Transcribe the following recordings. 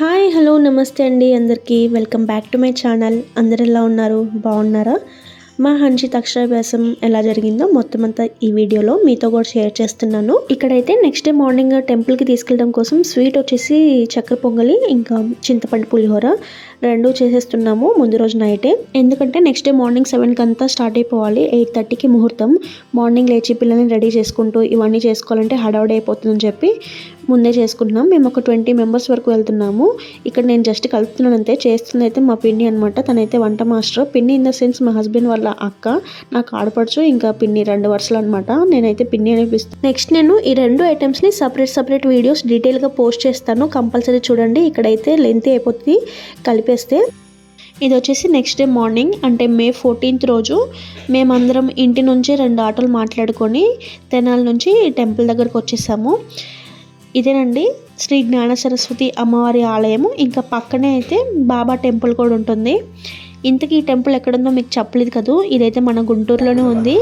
Hi hello నమస్తే అండి అందరికీ. Welcome back to my channel. అందరు ఎలా ఉన్నారు? బాగున్నారా? మా హంషిత్ అక్షరాభ్యాసం ఎలా జరిగిందో మొత్తం అంతా ఈ వీడియోలో మీతో కూడా షేర్ చేస్తున్నాను. ఇక్కడైతే నెక్స్ట్ డే మార్నింగ్ టెంపుల్కి తీసుకెళ్ళడం కోసం స్వీట్ వచ్చేసి చక్కెర పొంగలి ఇంకా చింతపండు పులిహోర రెండు చేసేస్తున్నాము ముందు రోజు నైటే ఎందుకంటే నెక్స్ట్ డే మార్నింగ్ సెవెన్కి అంతా స్టార్ట్ అయిపోవాలి. ఎయిట్ థర్టీకి ముహూర్తం. మార్నింగ్ లేచి పిల్లల్ని రెడీ చేసుకుంటూ ఇవన్నీ చేసుకోవాలంటే హడావుడి అయిపోతుందని చెప్పి ముందే చేసుకుంటున్నాం. మేము ఒక ట్వంటీ మెంబర్స్ వరకు వెళ్తున్నాము. ఇక్కడ నేను జస్ట్ కలుపుతున్నాను అంతే. చేస్తుంది అయితే మా పిన్ని అనమాట తనైతే వంట మాస్టర్. పిన్ని ఇన్ ద సెన్స్ మా హస్బెండ్ వాళ్ళ అక్క. నాకు ఆడపడుచు ఇంకా పిన్ని రెండు వరుసలు అనమాట నేనైతే పిన్ని అనిపిస్తాను నెక్స్ట్ నేను ఈ రెండు ఐటమ్స్ని సపరేట్ సపరేట్ వీడియోస్ డీటెయిల్గా పోస్ట్ చేస్తాను. కంపల్సరీ చూడండి. ఇక్కడైతే లెంత్ అయిపోతుంది కలిపేస్తే. ఇది వచ్చేసి నెక్స్ట్ డే మార్నింగ్ అంటే మే ఫోర్టీన్త్ రోజు. మేమందరం ఇంటి నుంచి రెండు ఆటోలు మాట్లాడుకొని తెనాల నుంచి టెంపుల్ దగ్గరకు వచ్చేసాము. ఇదేనండి శ్రీ జ్ఞాన సరస్వతి అమ్మవారి ఆలయము. ఇంకా పక్కనే అయితే బాబా టెంపుల్ కూడా ఉంటుంది. ఇంతకీ ఈ టెంపుల్ ఎక్కడుందో మీకు చెప్పలేదు కదూ? ఇదైతే మన గుంటూరులోనే ఉంది.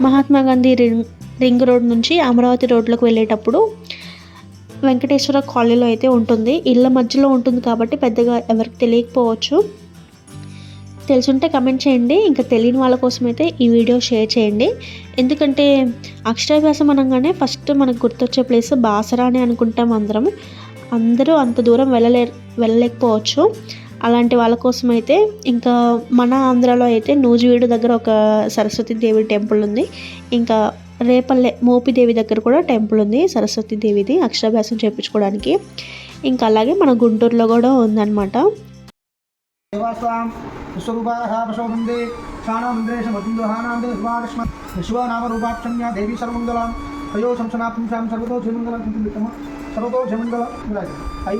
Mahatma Gandhi ring ring road నుంచి అమరావతి రోడ్లోకి వెళ్ళేటప్పుడు వెంకటేశ్వర కాలనీలో అయితే ఉంటుంది. ఇళ్ళ మధ్యలో ఉంటుంది కాబట్టి పెద్దగా ఎవరికి తెలియకపోవచ్చు. తెలుసుంటే కమెంట్ చేయండి. ఇంకా తెలియని వాళ్ళ కోసం అయితే ఈ వీడియో షేర్ చేయండి. ఎందుకంటే అక్షరాభ్యాసం అనగానే ఫస్ట్ మనకు గుర్తొచ్చే ప్లేస్ బాసరా అని అనుకుంటాం అందరం. అందరూ అంత దూరం వెళ్ళలే వెళ్ళలేకపోవచ్చు. అలాంటి వాళ్ళ కోసం అయితే ఇంకా మన ఆంధ్రాలో అయితే నూజివీడు దగ్గర ఒక సరస్వతి దేవి టెంపుల్ ఉంది. ఇంకా రేపల్లె మోపిదేవి దగ్గర కూడా టెంపుల్ ఉంది. సరస్వతి దేవిది అక్షరాభ్యాసం చేయించుకోవడానికి. ఇంకా అలాగే మన గుంటూరులో కూడా ఉందన్నమాట. క్షాణామంద్రేష మధుందహానాందే విశ్వాకృష్ణ విశ్వనామరూపాక్షమ్యా దేవీ సర్వమంగళం తయో సంశనాపుంసాం సర్వతో జయమంగళం కుంతుమిత్తమ సర్వతో జయమంగళం విరాజ ఐ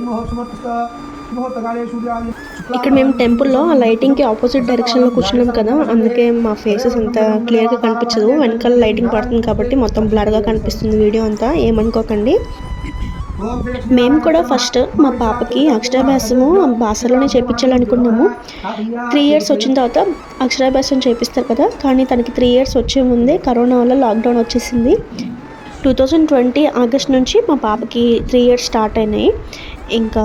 ముహూర్తకాలే సూర్యాది ఇక్కడ మేము టెంపుల్లో ఆ లైటింగ్కి ఆపోజిట్ డైరెక్షన్లో కూర్చున్నాం కదా. అందుకే మా ఫేసెస్ అంత క్లియర్గా కనిపించదు. వెనకాల లైటింగ్ పడుతుంది కాబట్టి మొత్తం బ్లర్గా కనిపిస్తుంది వీడియో అంతా. ఏమనుకోకండి. మేము కూడా ఫస్ట్ మా పాపకి అక్షరాభ్యాసము భాషలోనే చేయించాలనుకున్నాము త్రీ ఇయర్స్ వచ్చిన తర్వాత అక్షరాభ్యాసం చేపిస్తారు కదా కానీ తనకి త్రీ ఇయర్స్ వచ్చే ముందే కరోనా వల్ల లాక్డౌన్ వచ్చేసింది. టూ థౌజండ్ ట్వంటీ ఆగస్ట్ నుంచి మా పాపకి త్రీ ఇయర్స్ స్టార్ట్ అయినాయి. ఇంకా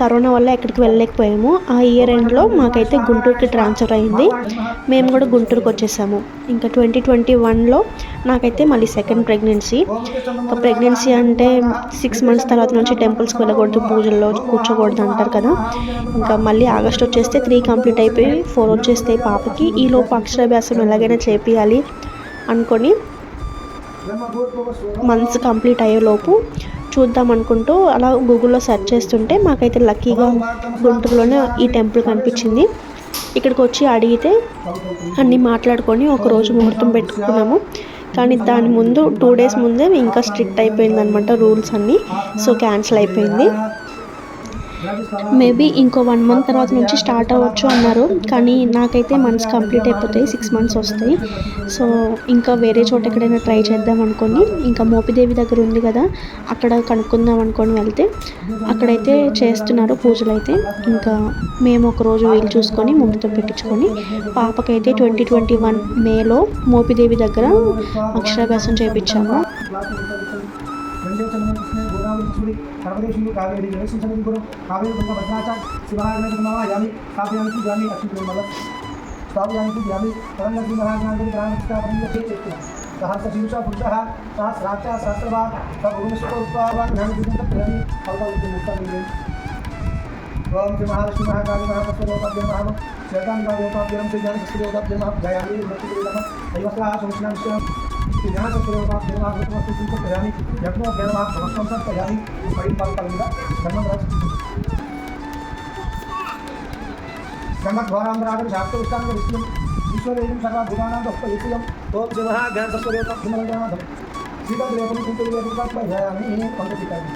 కరోనా వల్ల ఎక్కడికి వెళ్ళలేకపోయాము. ఆ ఇయర్ ఎండ్లో మాకైతే గుంటూరుకి ట్రాన్స్ఫర్ అయింది. మేము కూడా గుంటూరుకి వచ్చేసాము. ఇంకా ట్వంటీ ట్వంటీ వన్లో నాకైతే మళ్ళీ సెకండ్ ప్రెగ్నెన్సీ ఇంకా ప్రెగ్నెన్సీ అంటే సిక్స్ మంత్స్ తర్వాత నుంచి టెంపుల్స్కి వెళ్ళకూడదు పూజల్లో కూర్చోకూడదు అంటారు కదా. ఇంకా మళ్ళీ ఆగస్ట్ వచ్చేస్తే త్రీ కంప్లీట్ అయిపోయి ఫోర్ వచ్చేస్తే పాపకి. ఈ లోపు అక్షరాభ్యాసం ఎలాగైనా చేపియాలి అనుకొని మంత్స్ కంప్లీట్ అయ్యేలోపు చూద్దాం అనుకుంటూ అలా గూగుల్లో సెర్చ్ చేస్తుంటే మాకైతే లక్కీగా గుంటూరులోనే ఈ టెంపుల్ కనిపించింది. ఇక్కడికి వచ్చి అడిగితే అన్నీ మాట్లాడుకొని ఒక రోజు ముహూర్తం పెట్టుకున్నాము. కానీ దాని ముందు టూ డేస్ ముందే ఇంకా స్ట్రిక్ట్ అయిపోయింది అనమాట రూల్స్ అన్నీ. సో క్యాన్సిల్ అయిపోయింది. మేబీ ఇంకో వన్ మంత్ తర్వాత నుంచి స్టార్ట్ అవ్వచ్చు అన్నారు. కానీ నాకైతే మంత్స్ కంప్లీట్ అయిపోతాయి. సిక్స్ మంత్స్ వస్తాయి. సో ఇంకా వేరే చోట ఎక్కడైనా ట్రై చేద్దాం అనుకొని ఇంకా మోపిదేవి దగ్గర ఉంది కదా అక్కడ కనుక్కుందాం అనుకొని వెళ్తే అక్కడైతే చేస్తున్నారు పూజలు అయితే. ఇంకా మేము ఒక రోజు వీలు చూసుకొని ముహూర్తం పెట్టించుకొని పాపకైతే ట్వంటీ ట్వంటీ వన్ మేలో మోపిదేవి దగ్గర అక్షరాభ్యాసం చేయించాము सूर्यनारायणावृत्तिसूरि सर्वदेशेषु कावेरि जयसुसनिं गुरुं कावेरिपुत्र भद्राचार्य शिवानायामि स्थापयामि पूजामि लक्ष्मीप्रेमलं स्थापयामि पूजामि तदङ्गीमहाग्रान्तरिग्रामस्थापनं सः सचिंसा पुरुषः सः श्राक्षा सहस्रवान् सः भुवनस्वस्वान् ओम श्री महालक्ष्मी महाकाली महापस्वरूपाभ्य नमः श्रीकान्ताभ्योपाभ्यं श्रीज्ञानस्वरूपाभ्य नमः जयामि भक्तिभ्य नमः दैवस्याः संस्नां శ్రీ మహాలక్ష్మి మహాకాళి మహాపస్వరూపాభ్యం మహా శ్వేతాంగాభ్యం శ్రీ జ్ఞాన సస్యోపాభ్యం మహా జయామి మృత్యుదేవ దైవస్వాహ సంశ్రాంశ్యాం శ్రీ జ్ఞాన సస్యోపాభ్యం మహా మృత్యుమస్తు ప్రయామి యజ్ఞో జ్ఞాన మహా సమస్తం ప్రయామి పరిపాలకలింద ధర్మం రాజు బ్రహ్మద్వారాంధ్రాగం శాస్త్రవిష్టాంగ విష్ణు ఈశ్వరేయం సర్వభూతానాం తప్ప ఏకం ఓం శ్రీ మహాజ్ఞాన సస్యోపాభ్యం సీతాదేవం కుంకుమ ప్రయామి పంకటికామి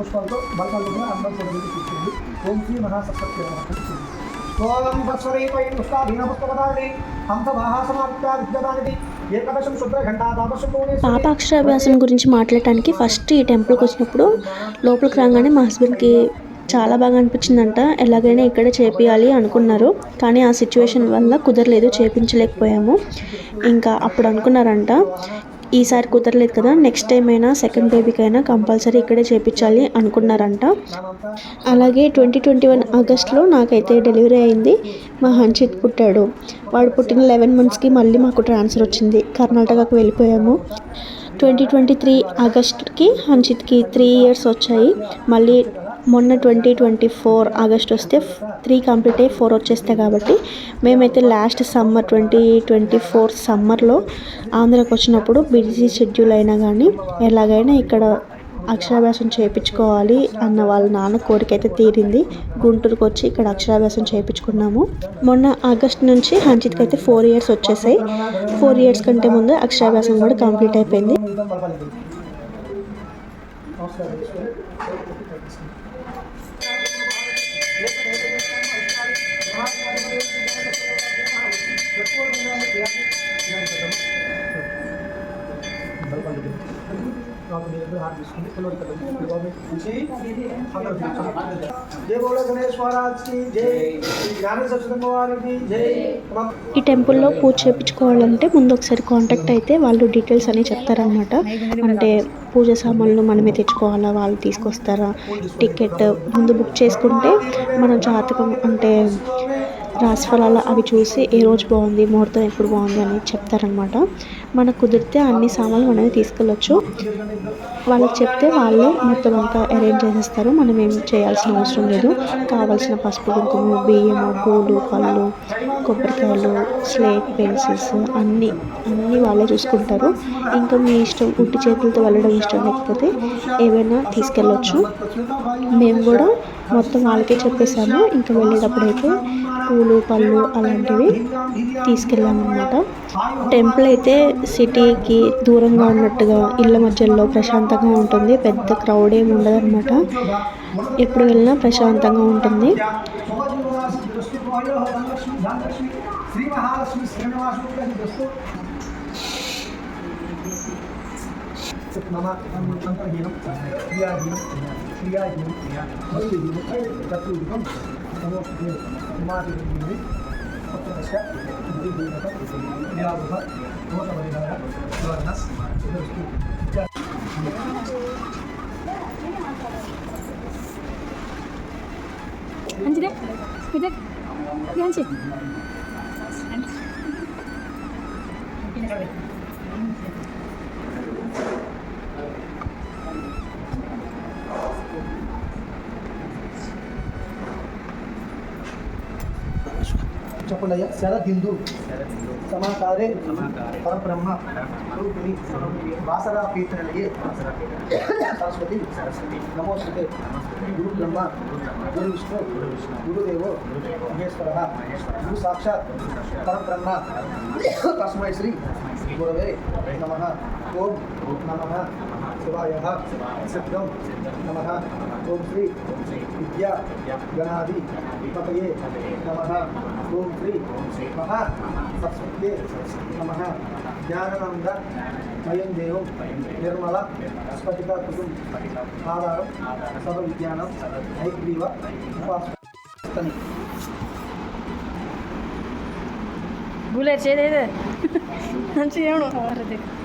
పుష్పాలతో బలపాలు కూడా అందరూ చూడడానికి తీసుకుంది ఓం శ్రీ మహాసత్య ఓం తత్స్వరూపై హంస పాప అక్షరాభ్యాసం గురించి మాట్లాడటానికి ఫస్ట్ ఈ టెంపుల్కి వచ్చినప్పుడు లోపలికి రాగానే మా హస్బెండ్కి చాలా బాగా అనిపించిందంట ఎలాగైనా ఇక్కడే చేపియాలి అనుకున్నారు. కానీ ఆ సిచ్యువేషన్ వల్ల కుదరలేదు చేపించలేకపోయాము. ఇంకా అప్పుడు అనుకున్నారంట ఈసారి కుదరలేదు కదా నెక్స్ట్ టైం అయినా సెకండ్ బేబీకి అయినా కంపల్సరీ ఇక్కడే చేపించాలి అనుకున్నారంట. అలాగే ట్వంటీ ట్వంటీ వన్ ఆగస్ట్లో నాకైతే డెలివరీ అయింది మా హంచిత్ పుట్టాడు. వాడు పుట్టిన లెవెన్ మంత్స్కి మళ్ళీ మాకు ట్రాన్స్ఫర్ వచ్చింది కర్ణాటకకు వెళ్ళిపోయాము. ట్వంటీ ట్వంటీ త్రీ ఆగస్ట్కి హంచిత్కి త్రీ ఇయర్స్ వచ్చాయి. మళ్ళీ మొన్న ట్వంటీ ట్వంటీ ఫోర్ ఆగస్ట్ వస్తే త్రీ కంప్లీట్ అయ్యి ఫోర్ వచ్చేస్తాయి కాబట్టి మేమైతే last summer twenty twenty four సమ్మర్లో ఆంధ్రాకి వచ్చినప్పుడు బిజీ షెడ్యూల్ అయినా కానీ ఎలాగైనా ఇక్కడ అక్షరాభ్యాసం చేయించుకోవాలి అన్న వాళ్ళ నాన్న కోరిక అయితే తీరింది. గుంటూరుకు వచ్చి ఇక్కడ అక్షరాభ్యాసం చేయించుకున్నాము. మొన్న ఆగస్ట్ నుంచి హంజిత్కి అయితే ఫోర్ ఇయర్స్ వచ్చేసాయి. ఫోర్ ఇయర్స్ కంటే ముందు అక్షరాభ్యాసం కూడా కంప్లీట్ అయిపోయింది. ఈ టెంపుల్లో పూజ చేయించుకోవాలంటే ముందు ఒకసారి కాంటాక్ట్ అయితే వాళ్ళు డీటెయిల్స్ అని చెప్తారనమాట అంటే పూజ సామాన్లు మనమే తెచ్చుకోవాలా వాళ్ళు తీసుకొస్తారా టికెట్ ముందు బుక్ చేసుకుంటే మన జాతకం అంటే రాశిఫలాలు అవి చూసి ఏ రోజు బాగుంది ముహూర్తం ఎప్పుడు బాగుంది అని చెప్తారనమాట మనకు కుదిరితే అన్ని సామాన్లు మనమే తీసుకెళ్ళొచ్చు. వాళ్ళకి చెప్తే వాళ్ళే మొత్తం అంతా అరేంజ్ చేసేస్తారు. మనం ఏం చేయాల్సిన అవసరం లేదు. కావాల్సిన పసుపు కుంకుమ బియ్యము పూలు పళ్ళు కొబ్బరికాయలు స్లేట్ పెన్సిల్స్ అన్నీ అన్నీ వాళ్ళే చూసుకుంటారు. ఇంకా మీ ఇష్టం ఉట్టి చేతులతో వెళ్ళడం ఇష్టం లేకపోతే ఏవైనా తీసుకెళ్ళొచ్చు. మేము కూడా మొత్తం వాళ్ళకే చెప్పేసాము ఇంకా వెళ్ళేటప్పుడైతే పూలు పళ్ళు అలాంటివి తీసుకెళ్ళామన్నమాట. టెంపుల్ అయితే సిటీకి దూరంగా ఉన్నట్టుగా ఇళ్ళ మధ్యలో ప్రశాంతంగా ఉంటుంది. పెద్ద క్రౌడ్ ఏమి ఉండదు అనమాట ఎప్పుడు వెళ్ళినా ప్రశాంతంగా ఉంటుంది. శ్రీ మహాలక్ష్మి శ్రీనివాసు మమ అంతర్హీనం క్రియాహీనం క్రియాహీనం ويوفي حماية الجمهورية حتى الاشياء تبديل رياضها ووصل الى سواء الناس انت ده كده يا انت انت 지. చెప్పండి అయ్యా శరదిందు సమాకారే పరబ్రహ్మ రూపిణి వాసరా పీఠనలియే సరస్వతి నమోస్తుతే గురు బ్రహ్మ గురు విష్ణు గురుదేవో మహేశ్వర గురు సాక్షాత్ పరబ్రహ్మ తస్మై శ్రీ గురవే నమ komnas kembali ya deh deh hancur ya kan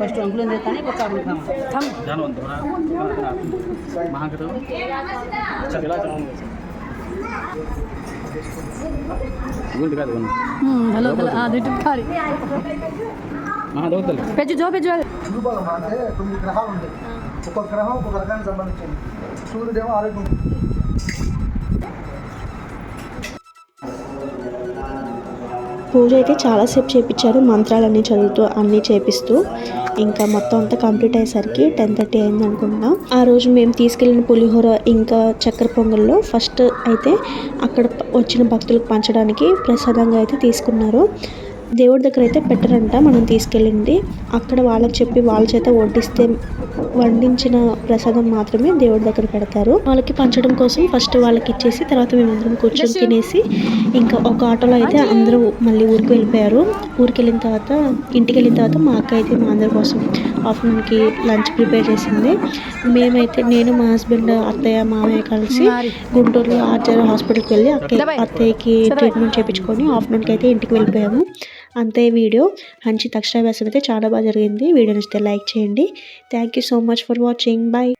first uncle కానీ. హలో హలో ఖాళీ పెంచు జో పెంచు చూపలం అంటే తొమ్మిది గ్రహాలు ఉంటాయి. ఒక్కొక్క గ్రహం ఒక్కొక్క రకానికి సంబంధించింది. సూర్యుడేమో ఆరోగ్యం. పూజ అయితే చాలాసేపు చేపించారు మంత్రాలన్నీ చదువుతూ అన్నీ చేపిస్తూ ఇంకా మొత్తం అంతా కంప్లీట్ అయ్యేసరికి టెన్ థర్టీ అయింది అనుకుంటున్నాం. ఆ రోజు మేము తీసుకెళ్ళిన పులిహోర ఇంకా చక్కెర పొంగల్లో ఫస్ట్ అయితే అక్కడ వచ్చిన భక్తులకు పంచడానికి ప్రసాదంగా అయితే తీసుకున్నారు. దేవుడి దగ్గర అయితే పెట్టరంట. మనం తీసుకెళ్ళింది. అక్కడ వాళ్ళకి చెప్పి వాళ్ళ చేత వడ్డిస్తే వండించిన ప్రసాదం మాత్రమే దేవుడి దగ్గర పెడతారు. వాళ్ళకి పంచడం కోసం ఫస్ట్ వాళ్ళకి ఇచ్చేసి తర్వాత మేమందరం కూర్చొని తినేసి ఇంకా ఒక ఆటోలో అయితే అందరూ మళ్ళీ ఊరికి వెళ్ళిపోయారు. ఊరికి వెళ్ళిన తర్వాత ఇంటికి వెళ్ళిన తర్వాత మా అక్క అయితే మా అందరి కోసం ఆఫ్టర్నూన్కి లంచ్ ప్రిపేర్ చేసింది. మేమైతే నేను మా హస్బెండ్ అత్తయ్య మామయ్య కలిసి గుంటూరులో ఆర్జర్ హాస్పిటల్కి వెళ్ళి అక్క అత్తయ్యకి ట్రీట్మెంట్ చేయించుకొని ఆఫ్టర్నూన్కి అయితే ఇంటికి వెళ్ళిపోయాము. అంతే వీడియో హంచి అక్షరాభ్యాసం అయితే చాలా బాగా జరిగింది. వీడియో నచ్చితే లైక్ చేయండి. Thank you so much for watching bye